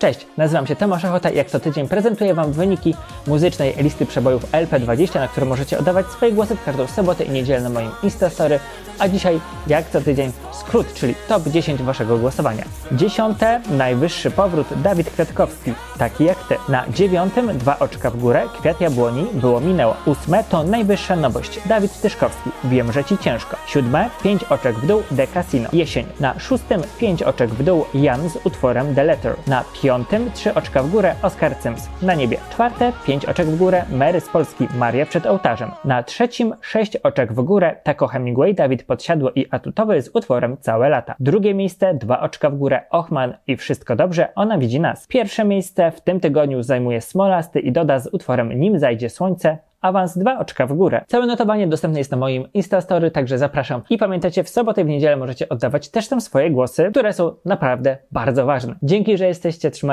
Cześć, nazywam się Tomasz Ochota i jak co tydzień prezentuję Wam wyniki muzycznej listy przebojów LP20, na które możecie oddawać swoje głosy w każdą sobotę i niedzielę na moim Instastory, a dzisiaj, jak co tydzień, skrót, czyli top 10 Waszego głosowania. Dziesiąte, najwyższy powrót, Dawid Kwiatkowski, taki jak Ty. Na dziewiątym, dwa oczka w górę, Kwiat Jabłoni, było minęło. Ósme to najwyższa nowość, Dawid Tyszkowski, Wiem, że Ci ciężko. Siódme, pięć oczek w dół, The Casino, jesień. Na szóstym, pięć oczek w dół, Jan z utworem The Letter. Na piątym, trzy oczka w górę, Oskar Cyms, Na niebie. Czwarte, pięć oczek w górę, Mary z Polski, Maria przed ołtarzem. Na trzecim, sześć oczek w górę, Taco Hemingway, Dawid Podsiadło i Atutowy z utworem Całe lata. Drugie miejsce, dwa oczka w górę, Ochman i Wszystko dobrze, ona widzi nas. Pierwsze miejsce w tym tygodniu zajmuje Smolasty i Doda z utworem Nim zajdzie słońce, awans dwa oczka w górę. Całe notowanie dostępne jest na moim Instastory, także zapraszam. I pamiętajcie, w sobotę i w niedzielę możecie oddawać też tam swoje głosy, które są naprawdę bardzo ważne. Dzięki, że jesteście, trzymajcie